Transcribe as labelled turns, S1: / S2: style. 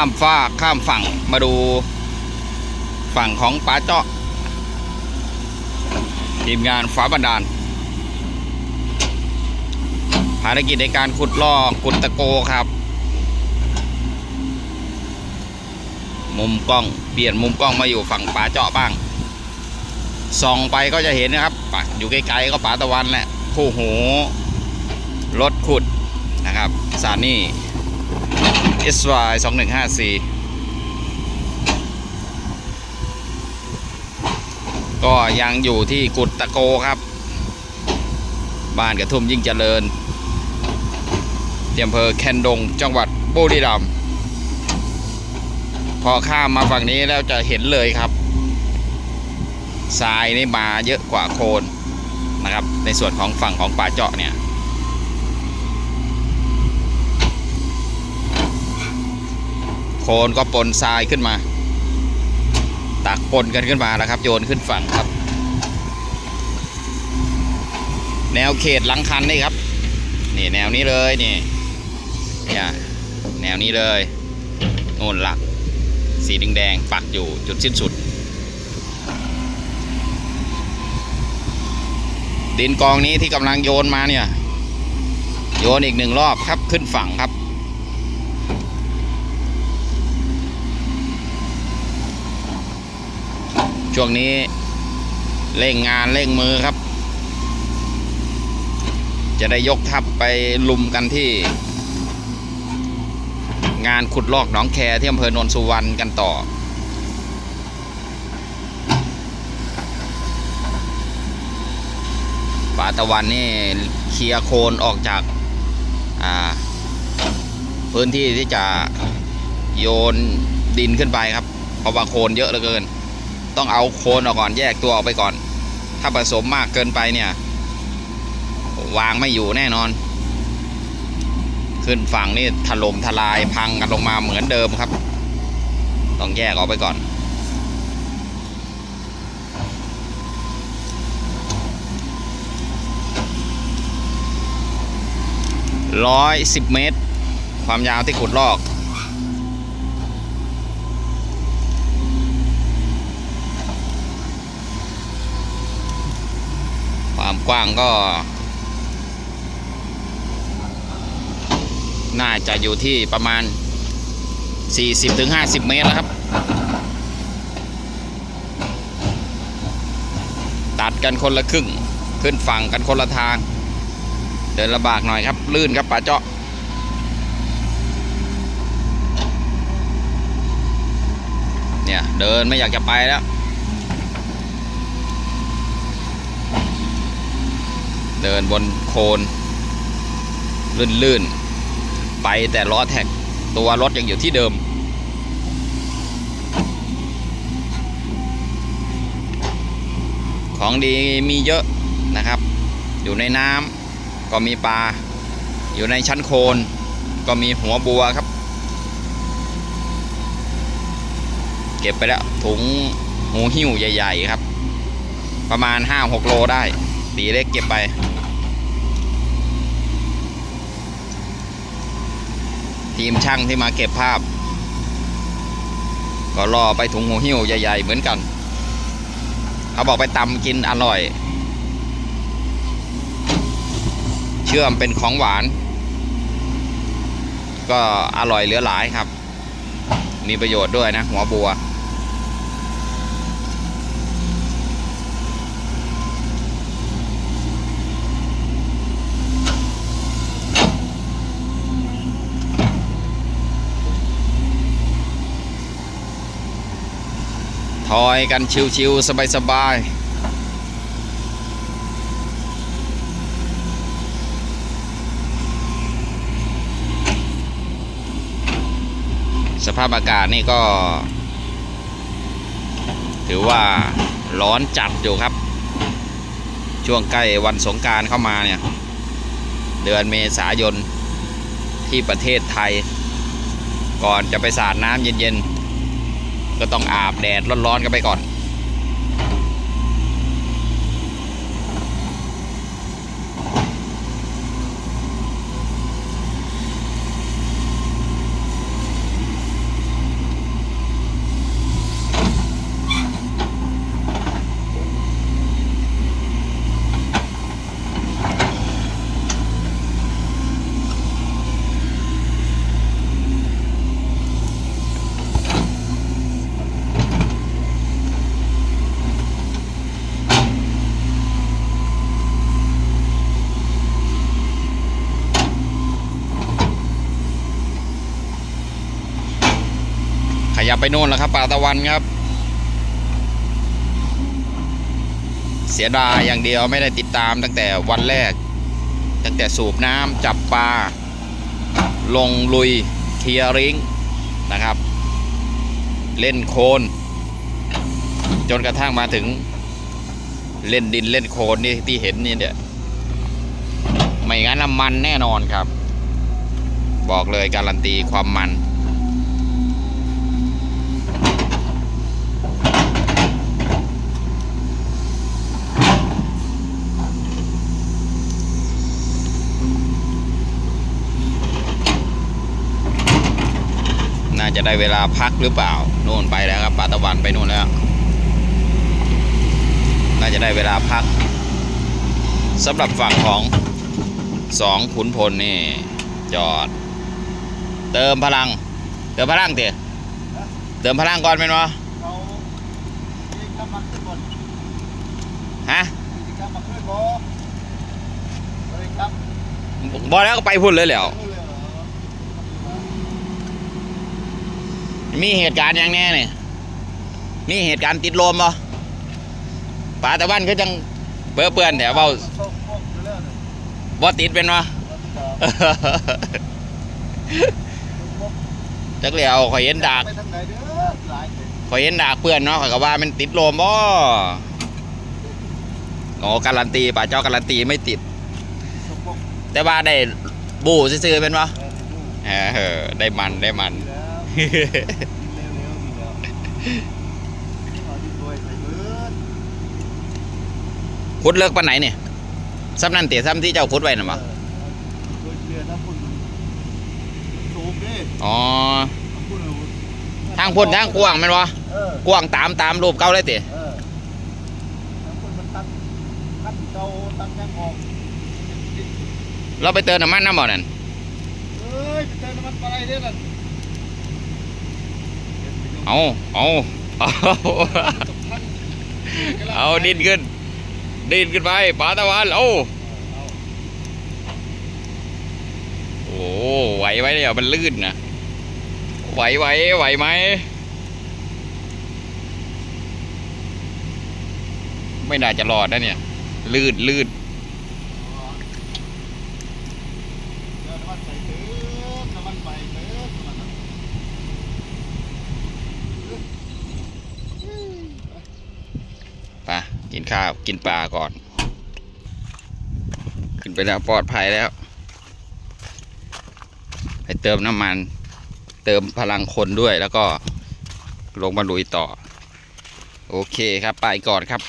S1: ข้ามฟากข้ามฝั่งมาดูฝั่งของป้าเจาะทีมงานฟ้าบันดาล ภารกิจในการขุดลอกกุดตะโกครับ มุมกล้องเปลี่ยนมุมกล้องมาอยู่ฝั่งป่าเจาะบ้างส่องไปก็จะเห็นนะครับอยู่ไกลๆก็ป่าตะวันแหละคู่หูรถขุดนะครับซานี่ SY 2154 ก็ยังอยู่ที่กุดตะโกครับ บ้านกระทุ่มยิ่งเจริญที่อำเภอแคนดง จังหวัดบุรีรัมย์พอข้ามมาฝั่งนี้แล้วจะเห็นเลยครับทรายนี่มาเยอะกว่าโคลนนะครับ ในส่วนของฝั่งของป่าเจาะเนี่ย โค ลนก็ปนทรายขึ้นมา ตักปนกันขึ้นมาแล้วครับ โยนขึ้นฝั่งครับ แนวเขตหลังคันนี่ครับ นี่แนวนี้เลยนี่เนี่ยแนวนี้เลยโน่นหลัก สีแดงๆปักอยู่จุดสิ้นสุด ดินกองนี้ที่กำลังโยนมาเนี่ย โยนอีกหนึ่งรอบครับขึ้นฝั่งครับ ช่วงนี้เร่งงานเร่งมือครับ จะได้ยกทัพไปลุมกันที่ งานขุดลอกหนองแคที่อำเภอโนนสุวรรณกันต่อ ป่าตะวันนี่เคลียโคลนออกจากาพื้นที่ที่จะโยนดินขึ้นไปครับเพราะว่าโคลนเยอะเหลือเกิน ต้องเอาโคนออกก่อนแยกตัวออกไปก่อน ถ้าผสมมากเกินไปเนี่ย วางไม่อยู่แน่นอน ขึ้นฝั่งนี่ถล่มทลายพังกันลงมาเหมือนเดิมครับ ต้องแยกออกไปก่อนร้อยสิบเมตร ความยาวที่ขุดลอก ความ กว้างก็ น่าจะอยู่ที่ประมาณ 40-50 เมตรแล้วครับ ตัดกันคนละครึ่ง ขึ้นฝั่งกันคนละทาง เดินลำบากหน่อยครับ ลื่นครับป่าเจาะเนี่ย เดินไม่อยากจะไปแล้ว เดินบนโคลนลื่นๆ ไปแต่ล้อแท็กตัวรถยังอยู่ที่เดิม ของดีมีเยอะนะครับ อยู่ในน้ำก็มีปลา อยู่ในชั้นโคลนก็มีหัวบัวครับ เก็บไปแล้วถุงหูหิ้วใหญ่ ๆ ครับ ประมาณ 5-6 โลได้ ตีเล็กเก็บไป ทีมช่างที่มาเก็บภาพ ก็รอไปถุงหูหิ้วใหญ่ ๆ เหมือนกัน เขาบอกไปตำกินอร่อย เชื่อมเป็นของหวาน ก็อร่อยเหลือหลายครับ มีประโยชน์ด้วยนะ หัวบัว ทอยกันชิวๆสบายๆสภาพอากาศนี่ก็ ถือว่าร้อนจัดอยู่ครับ ช่วงใกล้วันสงการเข้ามาเนี่ย เดือนเมษายนที่ประเทศไทย ก่อนจะไปสาดน้ำเย็นๆ ก็ต้องอาบแดดร้อนๆกันไปก่อน ไปโน่นแล้วครับป่าตะวันครับ เสียดายอย่างเดียวไม่ได้ติดตามตั้งแต่วันแรก ตั้งแต่สูบน้ำจับปลาลงลุยเคียริงนะครับ เล่นโคลนจนกระทั่งมาถึงเล่นดินเล่นโคลนนี่ที่เห็นนี่เนี่ยไม่งั้นน้ำมันแน่นอนครับ บอกเลยการันตีความมันาจะได้เวลาพักหรือเปล่าโน่นไปแล้วครับปาตะวันไปโน่นแล้ว น่าจะได้เวลาพักสำหรับฝั่งของสองขุนพลนี่ จอด เติมพลัง เติมพลังเถอะเติมพลังก่อนเป็นวะฮะ
S2: กิจกรรมมาขึ้นบ่เลยครับ
S1: บอแล้วก็ไปพุ่นเลยแล้ว
S2: ขึ้นเลยเหรอ
S1: มีเหตุการณ์อย่างแน่เนี่ยมีเหตุการณ์ติดลมบ่ปาตะวันก็จังเปื้อเปื้อนแต่เบา
S2: พวกพวกอยู่แล้วเนี่ย
S1: บ่ติดเป็นวะ
S2: แล้วก็พวก
S1: จักเหลียวข่อยเห็นดาก
S2: ไปทางไหนเด้อหลายเลย
S1: ข่อยเห็นดากเปื้อนเนาะข่อยก็ว่ามันติดลมบ่โอ้การันตีป่าเจ้าการันตีไม่ติด
S2: สมบูรณ์
S1: แต่ว่าได้บูซื่อๆเป็นวะ
S2: เออดู
S1: เออได้มันได้มัน
S2: ดีแล้วเร็วดีแล้วเอดีด้วยใส่เบิด
S1: คุดเลิกปันไหนเนี่ยซ้ำนั่นเตี๋ยซ้ำที่เจ้าคุดไว้น่ะมั้
S2: เออด้วยเรือน้ำพุ่นสูงดิ
S1: อ๋อ
S2: น้ำพุ่น
S1: ทางพุ่นทางกว้างแมันวะ
S2: เออก
S1: ว้างตามตามรูปเก่าเลยเตี๋ย
S2: เออน้ำพุ่นมันตัดตัดเก่าตัดแยงออก
S1: เราไปเติมน้ำมันน้ำบ่อนั่น
S2: เอ้ยไปเติมน้ำมันไปเด้อนั่น
S1: เอาเอาเอาเอาดินขึ้น ดินขึ้นไปป่าตะวันเอาโอ้ไหวไหมเนี่ยมันลื่นนะไหวไหวไหวไหมไม่น่าจะรอดนะเนี่ย ลื่นลื่น
S2: เติมน้ำมันใส่เติมน้ำมันไปเติมน้ำมัน
S1: ไป กินข้าวกินปลาก่อน ขึ้นไปแล้วปลอดภัยแล้ว ไปเติมน้ำมัน เติมพลังคนด้วยแล้วก็ลงมาลุยต่อ โอเคครับ ไปก่อนครับ